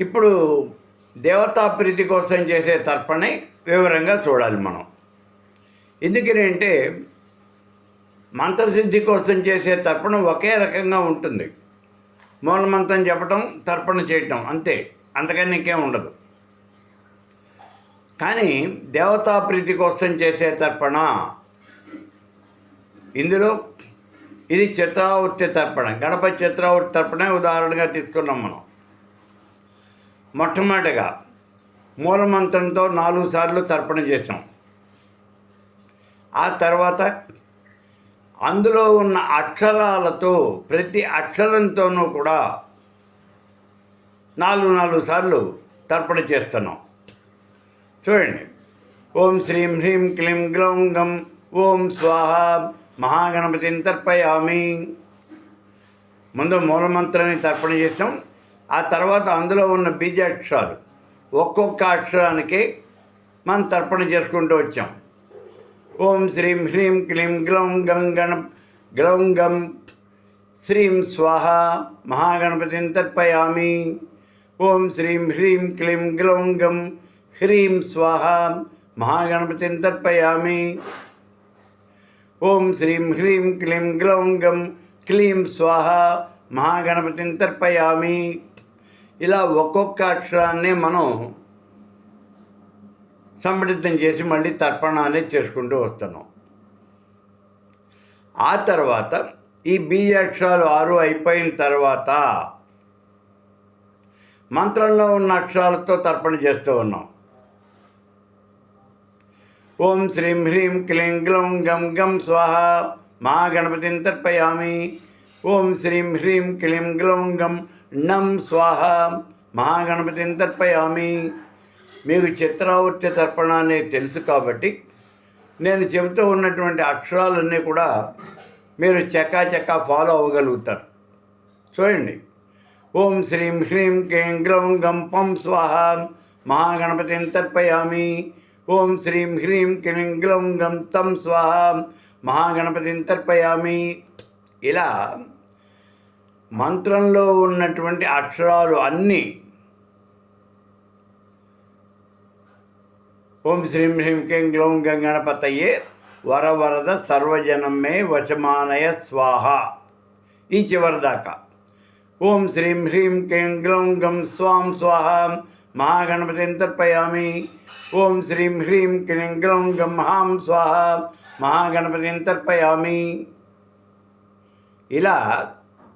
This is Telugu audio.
ఇప్పుడు దేవతా ప్రీతి కోసం చేసే తర్పణి వివరంగా చూడాలి మనం. ఎందుకని అంటే మంత్రసిద్ధి కోసం చేసే తర్పణం ఒకే రకంగా ఉంటుంది. మూలమంత్రం చెప్పటం తర్పణ చేయటం అంతే. అంతకన్నా ఇంకేం ఉండదు. కానీ దేవతా ప్రీతి కోసం చేసే తర్పణ ఇందులో ఇది చిత్రావృత్తి తర్పణ. గణపతి చిత్రావృత్తి తర్పణే ఉదాహరణగా తీసుకున్నాం మనం. మొట్టమొదటిగా మూలమంత్రంతో నాలుగు సార్లు తర్పణ చేసాం ఆ తర్వాత అందులో ఉన్న అక్షరాలతో ప్రతి అక్షరంతోనూ కూడా నాలుగు నాలుగు సార్లు తర్పణ చేస్తున్నాం. చూడండి. ఓం శ్రీం హ్రీం క్లీం గ్లౌం గం ఓం స్వాహ మహాగణపతిని తర్పయామి. ముందు మూలమంత్రాన్ని తర్పణ చేసాం ఆ తర్వాత అందులో ఉన్న బీజాక్షరాలు ఒక్కొక్క అక్షరానికి మనం తర్పణ చేసుకుంటూ వచ్చాం. ఓం శ్రీం హ్రీం క్లీం గ్లౌం గం గణ గ్లౌం గం శ్రీం స్వాహ మహాగణపతిని తర్పయామి. ఓం శ్రీం హ్రీం క్లీం గ్లౌం గం హ్రీం స్వాహ మహాగణపతిని తర్పయామి. ఓం శ్రీం హ్రీం క్లీం గ్లౌం గం క్లీం స్వాహ మహాగణపతిని తర్పయామి. ఇలా ఒక్కొక్క అక్షరాన్ని మనం సమృద్ధం చేసి మళ్ళీ తర్పణాన్ని చేసుకుంటూ వస్తున్నాం. ఆ తర్వాత ఈ బీజాక్షరాలు ఆరు అయిపోయిన తర్వాత మంత్రంలో ఉన్న అక్షరాలతో తర్పణ చేస్తూ ఉన్నాం. ఓం శ్రీం హ్రీం క్లీం గ్లం గం గం స్వాహ మహాగణపతిని తర్పయామి. ఓం శ్రీం హ్రీం క్లీం గ్లౌం గం నం స్వాహ మహాగణపతిని తర్పయామి. మీకు చిత్రావర్తి తర్పణ అనేది తెలుసు కాబట్టి నేను చెబుతూ ఉన్నటువంటి అక్షరాలన్నీ కూడా మీరు చక్కా చక్కా ఫాలో అవ్వగలుగుతారు. చూడండి. ఓం శ్రీం హ్రీం క్లీం గ్లౌం గం పం స్వాహ మహాగణపతిని తర్పయామి. ఓం శ్రీం హ్రీం క్లీం గ్లౌం గం తం స్వాహ మహాగణపతిని తర్పయామి. ఇలా మంత్రంలో ఉన్నటువంటి అక్షరాలు అన్నీ ఓం శ్రీం హ్రీం క్లీం గ్లౌం గం గణపతయే వరవరద సర్వజనమే వశమానయ స్వాహ. ఈ చివరి దాకా. ఓం శ్రీం హ్రీం క్లీం గ్లౌం గం స్వాం స్వాహ. మహాగణపతిని తర్పయామి. ఓం శ్రీం హ్రీం క్లీం గ్లౌం గం హాం స్వాహ. మహాగణపతిని తర్పయామి. ఇలా